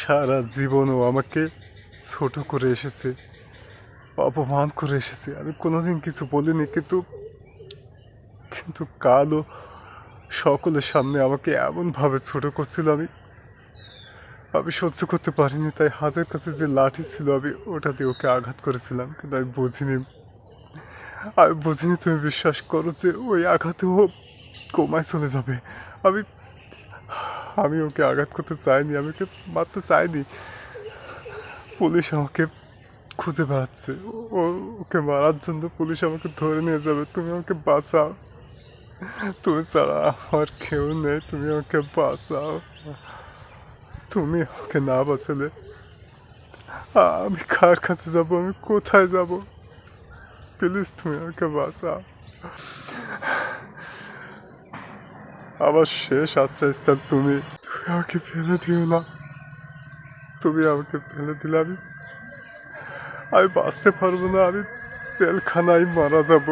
সারা জীবনও আমাকে ছোট করে এসেছে, অপমান করে এসেছে। আমি কোনোদিন কিছু বলিনি, কিন্তু কিন্তু কালও সকলের সামনে আমাকে এমনভাবে ছোট করছিল আমি আমি সহ্য করতে পারিনি। তাই হাতের কাছে যে লাঠি ছিল, আমি ওটা দিয়ে ওকে আঘাত করেছিলাম, কিন্তু আমি বুঝিনি। আমি বুঝিনি, তুমি বিশ্বাস করো যে ওই আঘাতেও কমায় চলে যাবে। আমি আমি ওকে আঘাত করতে চাইনি, আমি ওকে মারতে চাইনি। পুলিশ আমাকে খুঁজে বেড়াচ্ছে। ও, ওকে মারার জন্য পুলিশ আমাকে ধরে নিয়ে যাবে। তুমি আমাকে বাঁচাও। তুমি ছাড়া আমার কেউ নেই। তুমি আমাকে বাঁচাও। তুমি আমাকে না বাঁচালে আমি কার কাছে যাব? আমি কোথায় যাব? প্লিজ তুমি আমাকে বাঁচাও। আমার শেষ আশ্রয়স্থল তুমি। তুমি আমাকে ফেলে দিও না। তুমি আমাকে ফেলে দিলে আমি আমি বাঁচতে পারব না, আমি সেলখানায় মারা যাব।